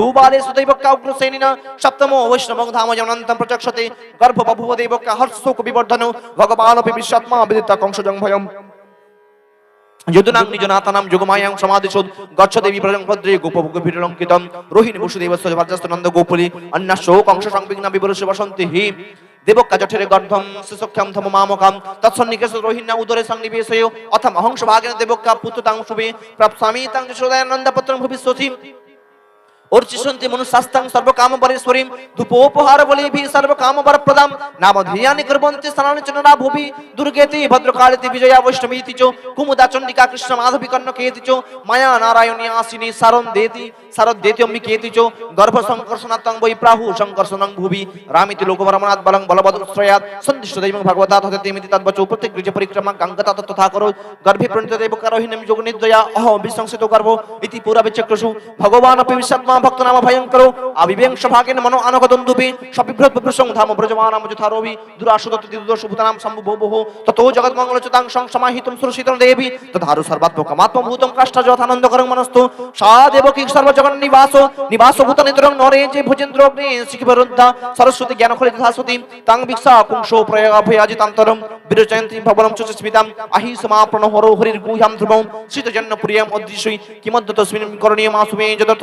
భూబాలే సుదైవ కాగ్రసేనిన సప్తమో వైష్ణవం ధామజనంతం ప్రచక్షతే గర్భ బభువదేవ హర్షోక వివర్ధన భగవానపి విశ్వాత్మా అభిదిత కంసజం భయం যদুনাং নিজ বসন্তি হি দেবকা সর্বকাম পরেশ্বরীম ধূপোপহার বলি ভি সর্বকাম বর প্রদাম নাম ধিয়ানি কুর্বন্তি স্নানি চনরা ভুবি, দুর্গেতি ভদ্রকালিতি বিজয়া বৈষ্ণবীতি চ, কুমুদা চণ্ডিকা কৃষ্ণ মাধবী কর্ণকেতি চ, মায়া নারায়ণী আসিনী সারম দেতি সারদ দেতি অম্মি কেতি চ গর্ভ সংকর্ষণাত্তং বৈ প্রাহু সংকর্ষণং ভুবি, রামিতি লোকভরমণাৎ বলং বলবদ শ্রয়াৎ সন্দিষ্ট দৈবং ভগবতা তথেতিমিতি তদ্বচ প্রত্যেক পরিক্রমা গঙ্গতা তথা করো, গর্ভে প্রণীত দেব করহিনম যোগ অহ বিসংসিত গর্ভ, ইতি পুরা বিচক্রসু ভগবান ভক্ত নাম ভয়ঙ্কর আবিবেংশ ভাগেন মনো আনগতম দুপি সবিভ্রত প্রসং ধাম ব্রজমানাম যথারবি দুরাশুদত দিদুদশ ভূতানাম সম্ভু ভো ভো ততো জগৎ মঙ্গল চতাং সং সমাহিতম সুরসিতম দেবী, তথারু সর্বাত্মকমাত্ম ভূতম কাষ্ঠ যথানন্দ করং মনস্তু সা দেবকী সর্বজগন নিবাস নিবাস ভূত নিতরং নরে যে ভোজেন্দ্র অগ্নি শিখিবরুদ্ধা, সরস্বতী জ্ঞান খলি তথা সতী তাং বিক্ষা কুংশো প্রয়াভয়াজিতান্তরম বিরজয়ন্তী ভবনম চ স্মিতাম আহি সমাপন হরো হরির গুহ্যাম ধ্রুবম শ্রিতজন্য প্রিয়ম অদৃশ্যই কিমদ্দ তস্মিন করণীয় মাসুমে যদর্থ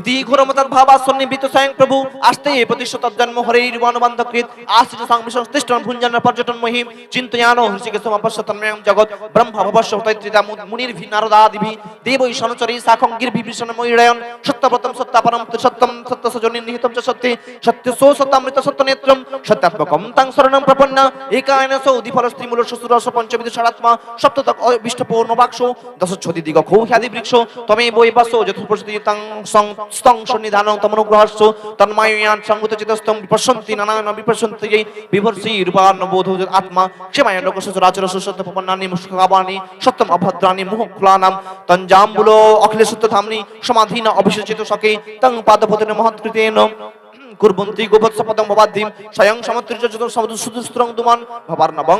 ইতি ঘোরমতার ভাবা সন্নিবিত স্বয়ং প্রভু। আসতে প্রতিশত জন্ম হরে অনুবন্ধ কৃত আশ্রিত সংমিশ্রণ তিষ্ঠন ভুঞ্জন পর্যটন মহিম। চিন্তয়ান হৃষিকেশ অপশ্য তন্ময়ং জগৎ। ব্রহ্ম ভবস্য তৈত্রিতা মুনির ভি নারদাদিভি। দেবৈ সনচরি সাখং গিরভি ভীষণ ময়ূরায়ন সত্যব্রতম সত্যাপরম সত্যম সত্য সজনি নিহিতম চ সত্যি। সত্য সো সত্যামৃত সত্য সত্যাত্মকম তাং শরণম বাক্স দশচ্ছদি দিগ খৌ হ্যাদি বৃক্ষ তমে বৈ বাসো তাং সং। স্তং সন্নিধানং তমনুগ্রহস্য তন্ময়ান সংগত চিতস্তম বিপশ্যন্তি নানান বিপশ্যন্তি বিভর্ষি রূপান্ন বোধ আত্মা ক্ষমায় লোক সচরাচর সুসত্য পপন্নানি সত্যম অভদ্রানি সমাধীন অভিষেচিত সকে তং পাদপতির মহৎকৃতেন কুর্বন্তি গোবৎসপদং ভবাদ্ধিম, স্বয়ং সমত্রিচ সমুদ্র সুদুস্ত্রং দুমান, ভবার নবং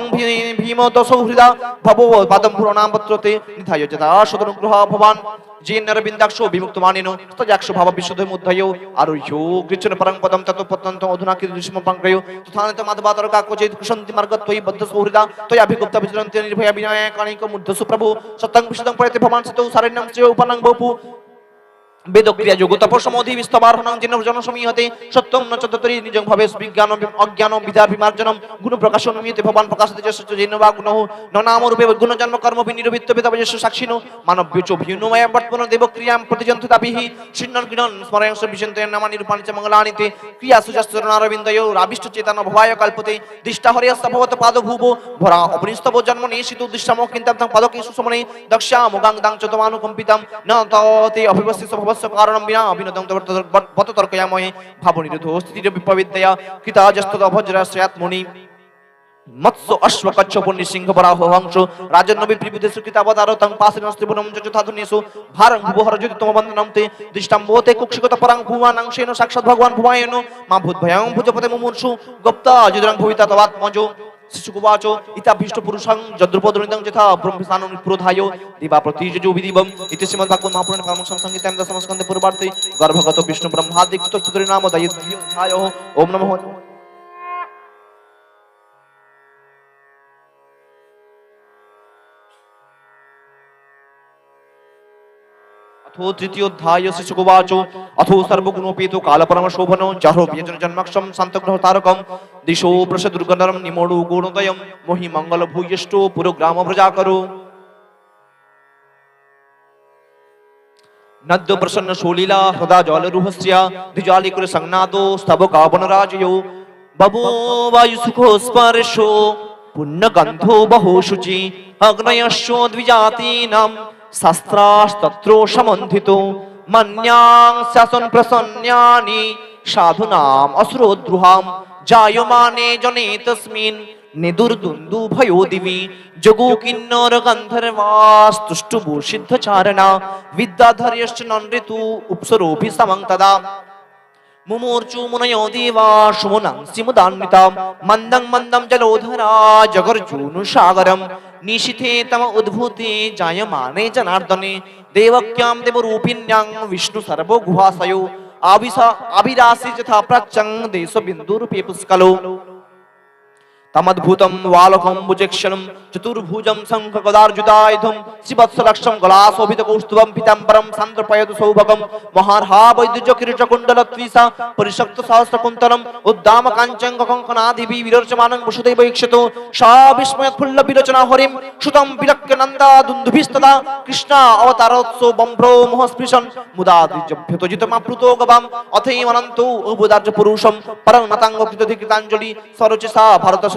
ভীম দশৌ হৃদা, ভব পাদম পুরণাম পত্রতে, নিধায় যথা সদনুগ্রহ ভবান। জিন্নরবিন্দাক্ষ বিমুক্ত মানিন স্তজাক্ষ ভাব বিশুদ্ধ মুদ্ধয়, আরোহ্য কৃষ্ণ পরং পদম তত পতন্ত অধুনা কি দৃশ্য পঙ্কয় তথানিত মাধবাতর কাকোচিত কুশন্তি মার্গ ত্বয়ি বদ্ধ সৌহৃদা ত্বয়া বিগুপ্ত বিচরন্তি নির্ভয়া বিনয় কাণিক মুদ্ধ সুপ্রভু, সত্যং বিশুদ্ধং পরেতে ভবান সিত সারণ্যং শ্রেয় উপানং বপু বেদক্রিয়া যোগ তপসমধি বিস্তবারহণং যেন জনসমীহতে সত্যম ন চতরি নিজং ভাবে বিজ্ঞান অজ্ঞান বিদার বিমার্জনম গুণ প্রকাশ অনুমিয়তে ভবান প্রকাশতে যশ যেন বা গুণ ননাম রূপে গুণ জন্ম কর্ম বিনিরবিত্ত বেদ যশ সাক্ষিনো মানব্য চ ভিন্নময় বর্তমান দেবক্রিয়াম প্রতিজন্তু তাপিহি চ মঙ্গলানিতে ক্রিয়া সুজাস্তরণারবিন্দয় রাবিষ্ট চেতন ভবায় কল্পতে পাদ ভুব ভরা জন্ম নিশিত কিন্তাম পদকে সুসমনে দক্ষা মুগাং দাং অভিবস্তিত বত তর্কয়াময়ে ভাবনিরোধ স্থিতির বিপবিদ্যয়া কৃতাজস্তদ ভজ্রাশ্রয়াত মুনি মৎস্য অশ্ব কচ্ছপ সিংহ বরাহ হংস রাজন নবী প্রিবুদে সুকৃত অবতার তং পাসে নস্তি পুনম যথাধুনিসু ভারং ভুবহর যদি তম বন্দনমতে দৃষ্টাম্বোতে কুক্ষিগত পরাং সাক্ষাৎ ভগবান ভুবায়ন। মা ভূত ভয়ং ভুজপতে মুমূর্ষু গুপ্তা যুদরং ভবিতা তবাত্মজো। শিশুকুবাচ ইতাভীষ্ট পুরুষং যদ্রুপদরিদং যথা ব্রহ্মস্থানং প্রধায় দিবা প্রতিযজো বিদিবম ইতি শ্রীমদ্ ভাগবত মহাপুরাণ কর্ম সংসংহিতাম দশমস্কন্ধে পূর্বার্থে গর্ভগত বিষ্ণু ব্রহ্মাদিকৃত স্তোত্রের নাম দয়ধ্যায় ওম নমঃ। अथो तृतीयोध्याय शिशुकुवाचो अथो सर्वगुणोपेतो कालपरम शोभनो जहो व्यजन जन्मक्षम सन्तग्रह तारकम दिशो प्रश दुर्गनरम निमोडु गुणोदयम मोहि मंगल भूयष्टो पुरोग्राम प्रजाकरो नद्य प्रसन्न शोलीला हृदा जल रुहस्य द्विजालिकुर संज्ञातो स्तव कावन राजयो बभो वायु सुखो स्पर्शो पुण्य गंधो बहु शुचि अग्नयश्चो द्विजातीनां শাস্ত্রাস্তত্র সমন্ধিত মন্যাং শাসন প্রসন্যানি, সাধুনাম অশ্রোদ্রুহাম, জায়মানে জনে তস্মিন, নিদুর্দুন্দু ভয়ো দিবি যোগু কিন্নর গন্ধর্বাস্তুষ্টুভু সিদ্ধচারণা, বিদ্যাধর্যশ্চ ননৃতু উপসরোভি সমং তদা। মুমূর্চু মুনയോ দেবা সুমনাং সিমুদান্বিতাম মন্দং মন্দম জলোধরা জগর্জুনু সাগরম নিশিথে তম উদ্ভূতে জায়মানে জনার্দনে দেবক্যাম দেবরূপিণ্যাং বিষ্ণু সর্ব গুহাসয়ো আবিসা তমদ্ভূতম বালকম্বুজেক্ষণম চতুর্ভুজম শঙ্খ গদার্জুদাయుధం শিবৎসলক্ষম গলাশোভিত কৌস্তুভম পীতাম্বরম সান্দ্রপয়তু সৌভগম মহার্হা বৈদ্যুজ কিরীট কুণ্ডল ত্রিসা পরিশক্ত সহস্র কুন্তলম উদ্দাম কাঞ্চঙ্গ কঙ্কনাদিবি বিরচমানং বসুদেব ঈক্ষিত সা বিস্ময়ৎ ফুল্ল বিরচনা হরিম সুতম বিলক্ষ্য নন্দা দুন্দুভিস্তদা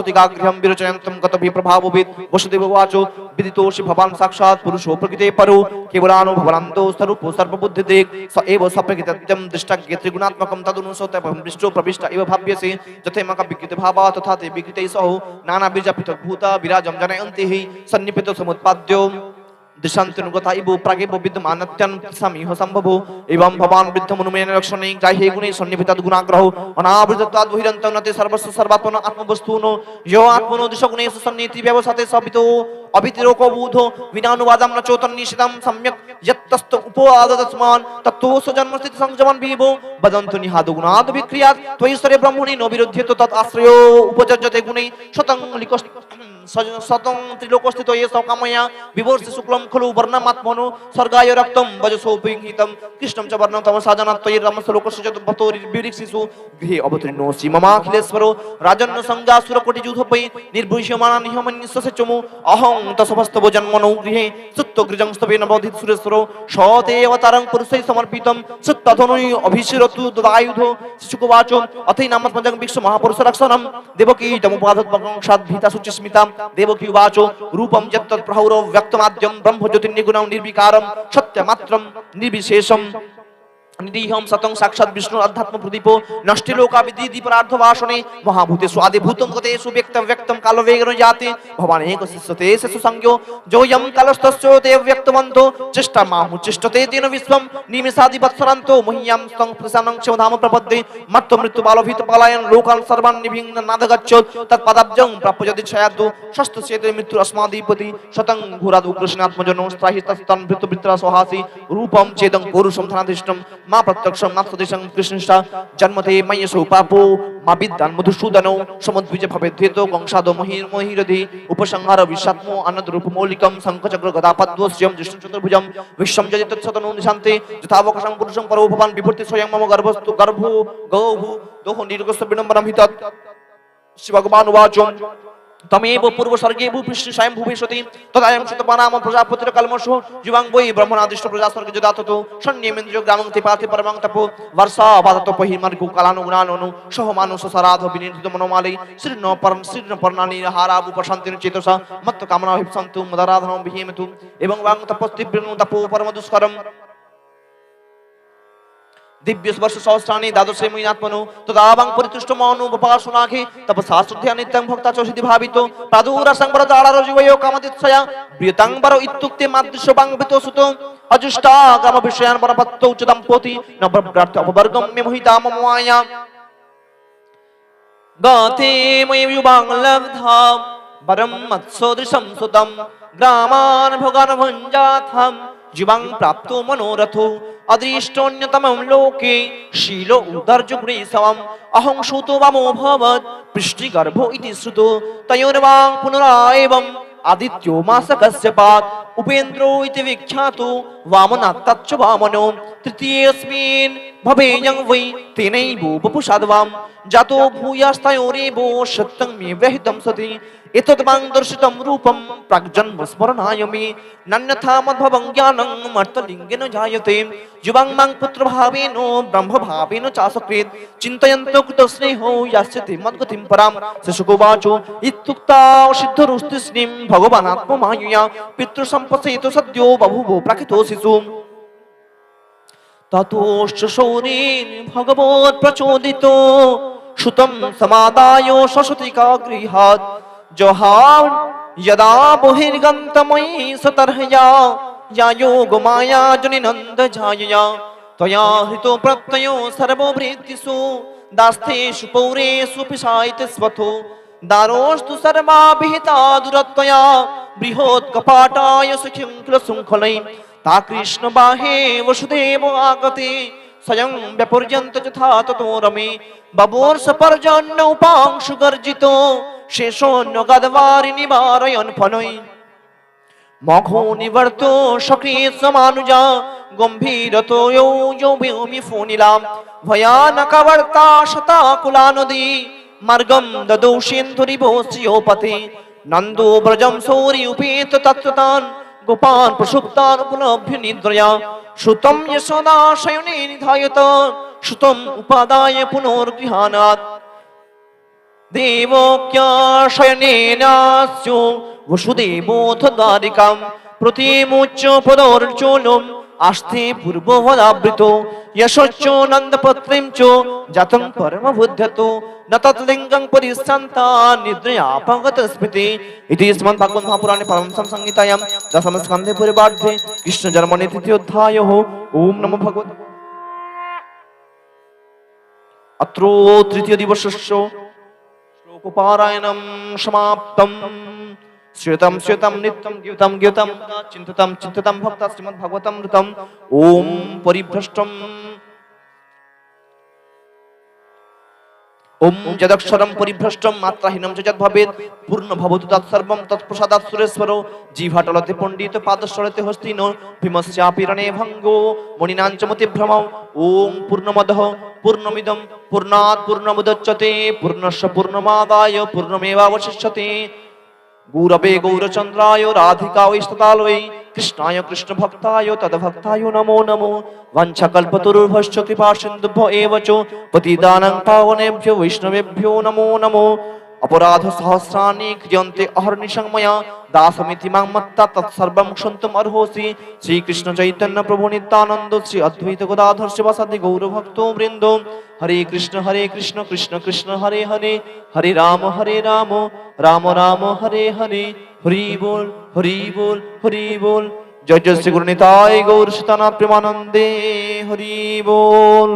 সতিগাগৃহম বিরচয়ন্তম গত বিপ্রভাববিদ বসুদেব উবাচ বিদিতোষি ভবান সাক্ষাৎ পুরুষো প্রকৃতে পরো কেবলানো ভবানন্দ স্বরূপ সর্ববুদ্ধি দিক স এব সপ্রকৃতত্যম দৃষ্টাজ্ঞে ত্রিগুণাত্মকম তদনুসোত বিষ্ণু প্রবিষ্ট ইব ভাব্যসে যথেমক বিকৃত ভাবা তথা তে বিকৃতৈ সহ নানা পৃথক ভূতা বিরাজম জনয়ন্তি হি সন্নিপিত সমুৎপাদ্য দৃশান্তনুগতা ইব প্রাগেব বিদ্যমানত্যন সামিহ সম্ভব। এবং ভবান বৃদ্ধ মনুমেন লক্ষণে গ্রাহ্যে গুণে সন্নিহিত গুণাগ্রহ অনাবৃতত্বাদ বহিরন্ত নতে সর্বস্ব সর্বাত্মন আত্মবস্তুন। যো আত্মনো দিশগুণে সন্নিহিতি ব্যবসাতে সবিতো অবিতিরোকো বুধ বিনানুবাদম ন চৈতন্যিষিতম সম্যক যত্তস্ত উপাদতস্মান তত্তো সজন্মস্থিতি সংযমন বিভো বদন্তু নিহাদ গুণাদ বিক্রিয়াত। ত্বয়ীশ্বরে ব্রহ্মণি ন বিরুদ্ধে তৎ আশ্রয়। উপযজ্যতে গুণে শতং লিকস্ত শতং ত্রিলোকস্থিত এ সকাময়া শুক্লম খলু বর্ণমাত্মনো স্বর্গায় রক্তম বজসোপিহিতম কৃষ্ণম চ বর্ণম তম সাজনাত্তৈ রমসলোকস্য চ ভতোরি বিরিক্ষিসু গৃহে অবতীর্ণ শ্রীমমাখিলেশ্বর রাজন্য সংজ্ঞাসুর কোটি যুধপৈ নির্ভূষ্যমানা নিহমন্যস্য চমু। অহং তসভস্তব জন্মনৌ গৃহে সুত্ত গৃজং স্তবেন বধিত সুরেশ্বর। সতে অবতারং পুরুষৈ সমর্পিতম। সুত্তধনুই অভিশিরতু দদায়ুধ। শিশুকুবাচ। অথৈ নামস্মজং বিক্ষ মহাপুরুষ রক্ষণম সুচিস্মিতাম। দেবকী উবাচ রূপম যত্তৎ প্রহৌর ব্যক্তমাদ্যম ব্রহ্মজ্যোতির্নিগুণং নির্বিকারম সত্যমাত্রম নির্বিশেষম নিরীহম সতং সাক্ষাৎ বিষ্ণু অধ্যাত্ম প্রদীপ নষ্টি লোকা বিধি দীপরার্ধ ভাষণে মহাভূতে স্বাদে ভূতম গতে সুব্যক্ত ব্যক্তম কাল বেগন জাতে ভবান এক শিষ্যতে শিশু সংজ্ঞ। যোয়ম কালস্তস্য তে ব্যক্তমন্ত। চেষ্টা মাহু চেষ্টতে বিশ্বম। নিমিষাদি বৎসরান্ত মহ্যাম প্রসানং মর্ত মৃত্যু বালভীত লোকান সর্বান নিভিন্ন মৃত্যু শতং সহাসি। রূপম চেদং পৌরুষম ধনাধিষ্ঠম মা প্রত্যক্ষম মা সদৃশং কৃষ্ণষ্ঠা জন্মতে ময়সৌ পাপো, মা বিদ্যান মধুসূদন, সমদ্বিজ ভবেদ্ধেত কংসাদ মহির মহিরধি, উপসংহার বিশ্বত্ম আনন্দ রূপ মৌলিকম শঙ্খচক্র গদা পদ্মস্যম জিষ্ণু চতুর্ভুজম, বিশ্বম যজিত সদনু নিশান্তে, যথাবকাশং পুরুষং পরো ভবান বিভূতি স্বয়ং মম গর্ভস্তু গর্ভো, গৌভু, দোহ নির্গস্ত বিড়ম্বরম হিতৎ। শিবভগবান উবাচম তমেব পূর্ব স্বর্গে ভূপৃষ্ঠ স্বয়ং ভূমিষ্যতি তদায়ং শতপানাম প্রজাপতির কলমশ যুবাং বৈ ব্রহ্মণাদিষ্ট প্রজা স্বর্গে যদাতত সন্নিমেন্দ্র গ্রামং তিপাতি পরমাং তপো বর্ষা বাদত পহিমার্গু কালানু গুণানু সহ মানুষ সরাধ বিনির্ধিত মনোমালি শ্রীর্ণ পরম শ্রীর্ণ পর্ণানি হারাবু প্রশান্তির চেতসা মত্ত কামনা হিপসন্তু মদারাধনম বিহিমেতু এবং বাং তপস্তিব্রণু তপো পরম দুষ্করম দিব্য স্পর্শ সহস্রাণি দ্বাদশে মুইনাত্মনু তদাবাং পরিতুষ্ট মনু উপাসনাখে তপসা শ্রদ্ধা নিত্যং ভক্তা চোষিতি ভাবিত, প্রাদুরা সংবর দাড়ার জীবয় কামদিচ্ছয়া বৃতাংবর ইত্যুক্তে মাদৃশ্য বাংবিত সুত, অজুষ্টা গ্রাম বিষয়ান বরপত্ত উচ্চতম পোতি নব্রার্থ অপবর্গম মে জীবাং প্রাপ্ত মনোরথ। অদৃষ্টন্যতমম লোকে শীল উদার্য সবম অহং সুত বামো পৃষ্টি গর্ভ ইতি শ্রুত। তয়োর্বাং পুনরায়বম আদিত্য মাস কশ্যপাত উপেন্দ্র ইতি বিখ্যাত বামনাত্তাচ্চ বামন। তৃতীয়স্মিন ভবেয়ং বৈ তেনৈব বপুষাদ্বাম জাতো ভূয়াস্তায়োরেব সত্যং মে ব্যহিতম সতি। এতদ্বাং দর্শিতম ভগবৎ প্রচোদিত সুতম সমাদায় সশতিকা গৃহাত জহার, যদা বহির্গন্তময়ী সতর্হয়া, যা যোগ মায়া জনি নন্দ ঝায়য়া। তয়া হৃত প্রত্যয় সর্বভৃতিষু দাস্থেষু পৌরেষু পিশাইতস্বথো দারোস্তু সর্বা বিহিতা দুরত্বয়া, বৃহৎ কপাটায় সুখিঙ্কল শৃঙ্খলাই তা কৃষ্ণ বাহে বসুদেব আগতে, স্বয়ং ব্যপর্যন্ত যথা তত রমে ববর্ষ পর্জন্য উপাংশু গর্জিত ശേഷോ നൊഗദ്വാരി നിവാരയൻ ഫനൈ মঘনিবর্ত সক্রিয় সমানুজা গম্ভীরতো যৌ যৌমি ফুনিলাম ভয়ানকবর্তা শতাকুলা নদী মার্গম দদৌ সিন্ধুরিব শ্রিয়পতি নন্দো ব্রজম সৌরি উপেত তত্ত্বতান গোপান প্রসুপ্তান উপলভ্য নিদ্রয়া সুতম যশোদা শয়নে নিধায়ত সুতম উপাদায় পুনর্গৃহানাথ দেবক্যা শয়নেনাস্যো বসুদেবোথ দ্বারিকাম প্রতিমুচ্চ পদর্চনম আস্তে পূর্ববদাবৃত যশোচ্চ নন্দপত্রিম চ জাতং পরম বুদ্ধত ন তৎলিঙ্গং পরিসন্তা নিদ্রয়াপগত স্মৃতি ইতি স্মন ভাগবত মহাপুরাণে পরমসং সংহিতায়াম দশম স্কন্ধে পরিবার্ধে কৃষ্ণ জন্মনে তৃতীয়োধ্যায় ওম নমো ভগবতে अत्रो तृतीय दिवसस्य श्लोकपारायणं समाप्तम् श्वेतं श्वेतं नित्यं गीतं गीतं चिन्तितं चिन्तितं भक्ता श्रीमद्भगवतं ऋतम् ॐ परिभ्रष्टम् ওম যদক্ষরম পরিভ্রষ্টম মাত্রাহীনম চ যদ ভবেৎ পূর্ণ ভবতু তৎসর্বম তৎপ্রসাদাৎ সুরেশ্বর জিভাটলতে পণ্ডিত পাদশ্বরতে হস্তিন ভীমস্যাপিরণে ভঙ্গো মণিনাঞ্চ মতিভ্রম ওম পূর্ণমদঃ পূর্ণমিদম পূর্ণাত পূর্ণমুদচ্যতে পূর্ণস্য পূর্ণমাদায় পূর্ণমেবাবশিষ্যতে। গৌরবে গৌরচন্দ্রায় রাধিকা ঐস্ততালয়ে কৃষ্ণায় কৃষ্ণ ভক্তায় তদ ভক্তায় নমো নমো। বঞ্ছকল্পতরুভ্যশ্চ কৃপা সিন্ধুভ্য এব চ পতিদানং পাবনেভ্যো বৈষ্ণবেভ্যো নমো নমো। অপরাধ সহস্রাণি ক্রিয়ন্তে অহর্নিশংময়া দাসমিতি মাং মত্তা তৎসর্বং সন্তম অর্হসি। শ্রীকৃষ্ণ চৈতন্য প্রভু নিত্যানন্দ, শ্রী অদ্বৈত গদাধর শিবাসাদি গৌরভক্ত বৃন্দ। হরে কৃষ্ণ হরে কৃষ্ণ কৃষ্ণ কৃষ্ণ, হরে হরে। হরে রাম হরে রাম। রাম রাম, হরে হরে। হরি বল হরি বল হরি বল। জয় জয়, শ্রী গুরু নিতাই গৌর সীতানা প্রেমানন্দে। হরি বল।